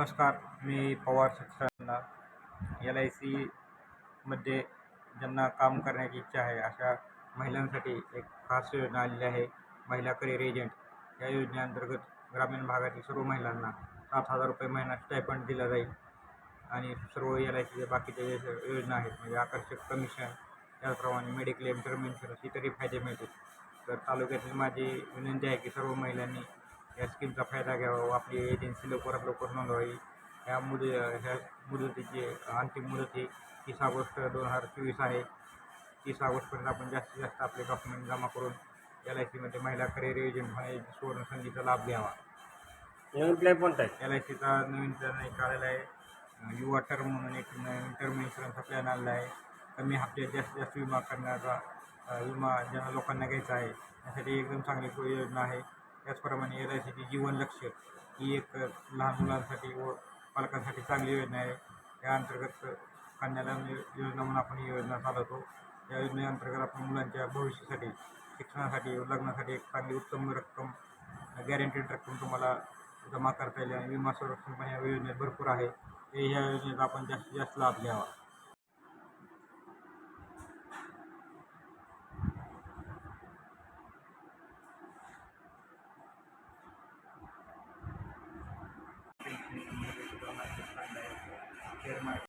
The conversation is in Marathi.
नमस्कार मी पवार सरांना एल आय सीमध्ये ज्यांना काम करण्याची इच्छा आहे अशा महिलांसाठी एक खास योजना आलेली आहे महिला करिअर एजंट या योजनेअंतर्गत ग्रामीण भागातील सर्व महिलांना सात हजार रुपये महिना स्टायपंड दिला जाईल. आणि सर्व एल आय सीच्या बाकीच्या योजना आहेत म्हणजे आकर्षक कमिशन त्याचप्रमाणे मेडिक्लेम टर्म इन्शुरन्स इतरही फायदे मिळतील. तर तालुक्यातील माझी विनंती आहे की सर्व महिलांनी या स्कीमचा फायदा घ्यावा व आपली एजन्सी लवकरात लवकर नोंदवावी. ह्या मुद ह्या मुदतीची अंतिम मुदत ही तीस ऑगस्ट दोन हजार चोवीस आहे. तीस ऑगस्टपर्यंत आपण जास्तीत जास्त आपले डॉक्युमेंट जमा करून एल आय सीमध्ये महिला करिअर एजंट होण्याची सुवर्ण संधीचा लाभ घ्यावा. नवीन प्लॅन कोणता आहे? एल आय सीचा नवीन प्लॅन एक आलेला आहे. युवा टर्म म्हणून एक नवीन टर्म इन्शुरन्सचा प्लॅन आलेला आहे. कमी हप्त्यात जास्तीत जास्त विमा करण्याचा विमा ज्यांना लोकांना घ्यायचा आहे त्यासाठी एकदम चांगली योजना आहे. त्याचप्रमाणे एल आय सीची जीवन लक्ष ही एक लहान मुलांसाठी व पालकांसाठी चांगली योजना आहे. या अंतर्गत कन्यादान योजना म्हणून आपण ही योजना चालवतो. या योजनेअंतर्गत आपण मुलांच्या भविष्यासाठी शिक्षणासाठी व लग्नासाठी एक चांगली उत्तम रक्कम गॅरंटीड रक्कम तुम्हाला जमा करता येईल आणि विमा संरक्षण पण या योजनेत भरपूर आहे. हे या योजनेचा आपण जास्तीत जास्त लाभ घ्यावा. hermano.